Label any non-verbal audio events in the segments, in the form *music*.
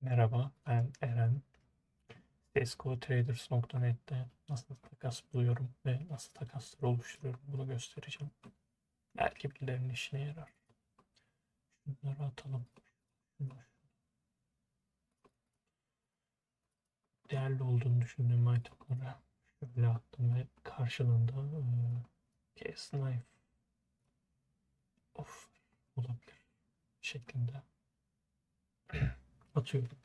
Merhaba, ben Eren. CSGOTraders.net'te nasıl takas buluyorum ve nasıl takasları oluşturuyorum bunu göstereceğim. Belki birilerinin işine yarar. Şunları atalım. Değerli olduğunu düşündüğüm itemları şöyle attım ve karşılığında eee, Case Knife of olabilir şeklinde atıyorum.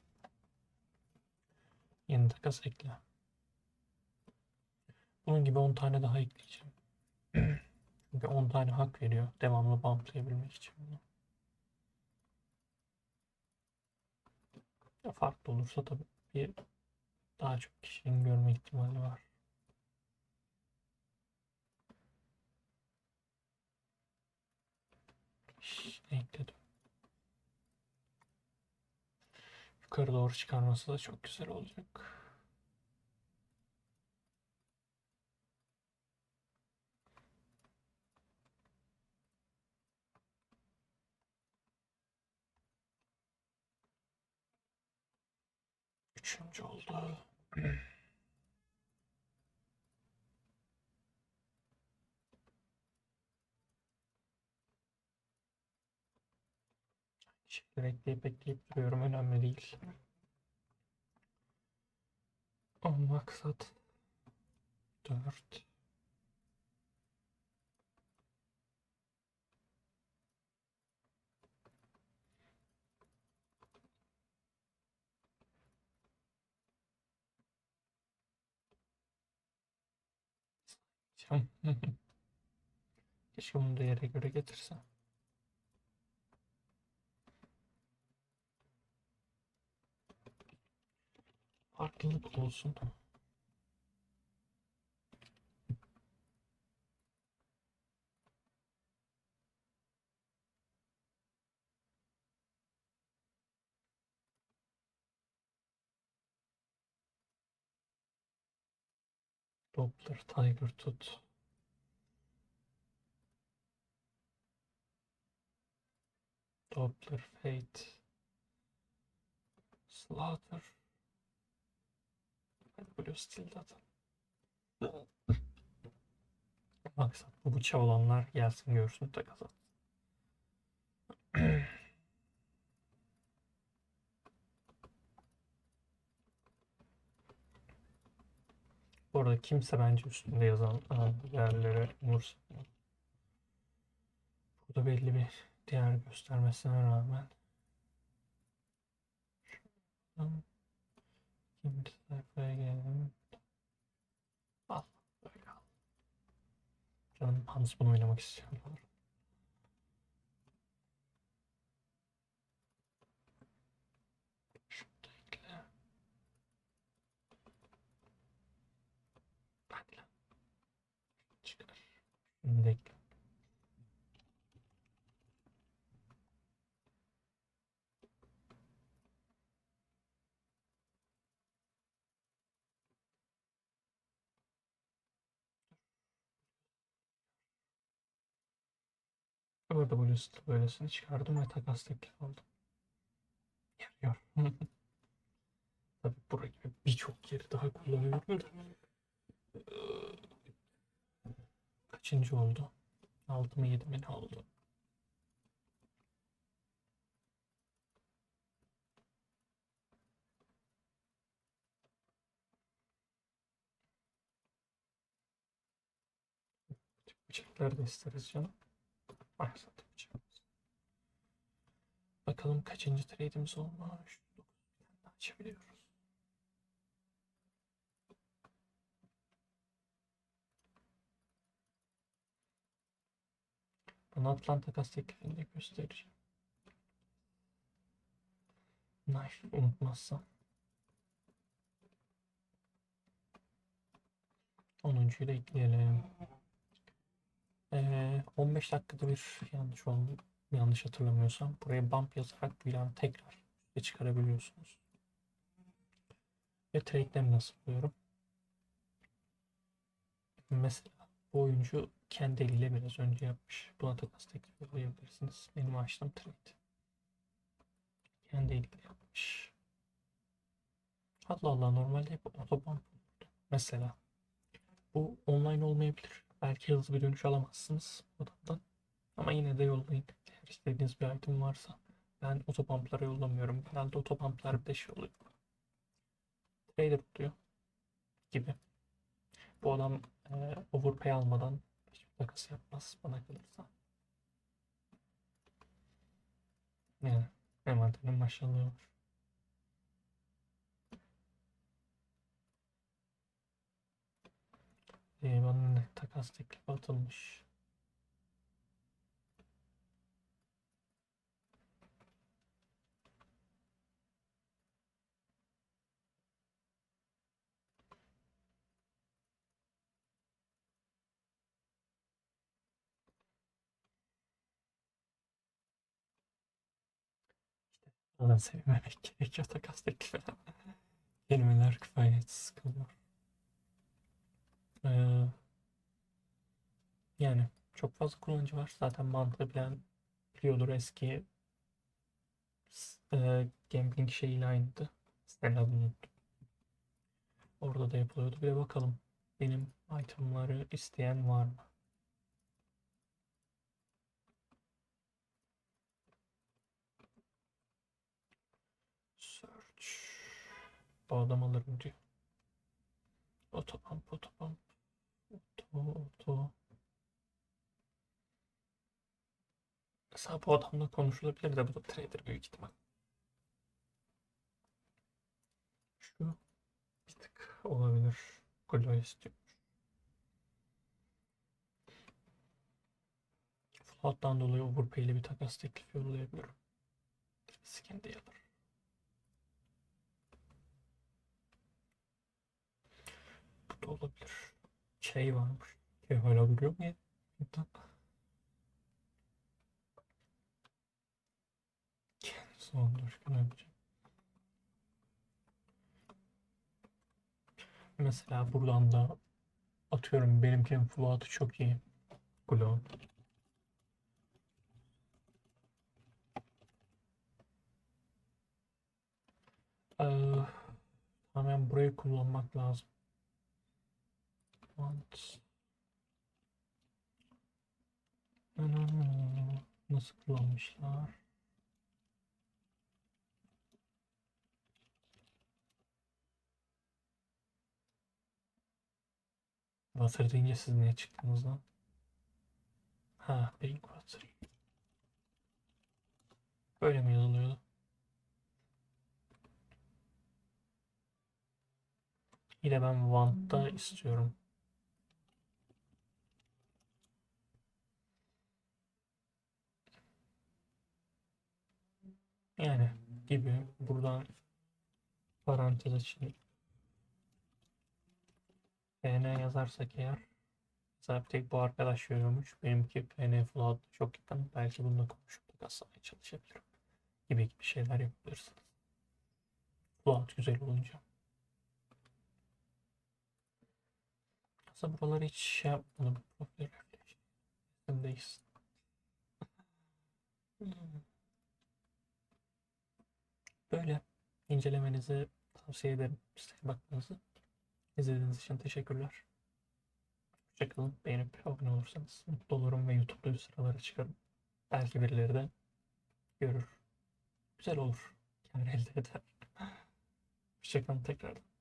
Yeni takas ekle. Bunun gibi 10 tane daha ekleyeceğim. *clears throat* Çünkü 10 tane hak veriyor. Devamlı bumplayabilmek için bunu. Ya farklı olursa tabii bir daha çok kişinin görme ihtimali var. Yukarı doğru çıkarması da çok güzel olacak. Üçüncü oldu. *clears throat* Şeyleri ekleyip duruyorum. Önemli değil. O maksat 4 Cam. *laughs* Keşke bunu da yere göre getirsem. Farklılık olsun. Doppler, Tiger tut. Doppler, Fate. Slaughter. Blue Steel'de atalım. Maksat bu bıçağı olanlar gelsin görsün takas atsın. Bu arada kimse bence üstünde yazan e, yerlere umursamıyor. Burada belli bir değer göstermesine rağmen Şuradan ikinci sayfaya gelelim. Al. Böyle al. Canım Hans bunu oynamak istiyorlar. Hadi lan. Çıkar. Da ekle. Bu liste böylesini çıkardım ve takas teklif aldım. Yarıyor. *laughs* Tabii buraya gibi birçok yeri daha kullanıyorum da. Kaçıncı oldu? 6 mı 7 mi ne oldu? Bıçaklar da isteriz canım. Maksat bıçağımız. Bakalım kaçıncı trade'imiz olmuş. 9 tane daha açabiliyoruz. Bunu Atlanta takas teklifinde göstereceğim. Knife unutmazsam. 10'uncuyu da ekleyelim. Ee, 15 dakikada bir yanlış oldu. Yanlış hatırlamıyorsam. Buraya bump yazarak bir an tekrar çıkarabiliyorsunuz. Ve trade'leri nasıl buluyorum? Mesela bu oyuncu kendi eliyle biraz önce yapmış. Buna takas teklif yapabilirsiniz. Benim açtığım trade. Kendi eliyle yapmış. Allah Allah normalde hep otobomb. Mesela bu online olmayabilir. Belki hızlı bir dönüş alamazsınız odamdan. Ama yine de yollayın. Eğer istediğiniz bir item varsa. Ben otopumplara yollamıyorum. Genelde otopumplar bir de şey oluyor. Trader oluyor gibi. Bu adam e, overpay almadan hiçbir takas yapmaz bana kalırsa. Yani envanterin maşallahı var. Ee, ne takas teklifi atılmış. Bana sevmemek gerekiyor takas teklifine. Kelimeler kifayetsiz kalıyor. Ee, yani çok fazla kullanıcı var. Zaten mantığı bilen biliyordur eski e, gambling şeyiyle aynıydı. Sitenin adını. Orada da yapılıyordu. Bir de bakalım benim itemları isteyen var mı? Search. Bu adam alırım diyor. Otopump, otopump. Oto, oto. Mesela bu adamla konuşulabilir de bu da trader büyük ihtimal. Şu bir tık olabilir. Glow istiyor. Float'tan dolayı overpay ile bir takas teklifi yollayabilirim. Skin de. Bu da olabilir. Şey varmış. Şey hala duruyor mu ya? Son coşkun yapacağım. Mesela buradan da atıyorum benimkinin float'u çok iyi. Glow. Ee, hemen burayı kullanmak lazım. Want. Nasıl kullanmışlar? Water deyince siz niye çıktınız lan? Ha, Pink Water. Böyle mi yazılıyordu? Yine ben Want'ta istiyorum. Yani gibi buradan parantez açayım. PN yazarsak eğer mesela bir tek bu arkadaş görüyormuş. Benimki PN float çok yakın. Belki bununla konuşup da kaslamaya çalışabilirim. Gibi gibi şeyler yapabilirsiniz. Float güzel olunca. Aslında buraları hiç şey yapmadım. Profil. Sendeyiz. Böyle incelemenizi tavsiye ederim. Siteye bakmanızı. İzlediğiniz için teşekkürler. Hoşçakalın. Beğenip abone olursanız mutlu olurum ve YouTube'da üst sıralara çıkarım. Belki birileri de görür. Güzel olur. Kâr elde eder. *laughs* Hoşçakalın tekrardan.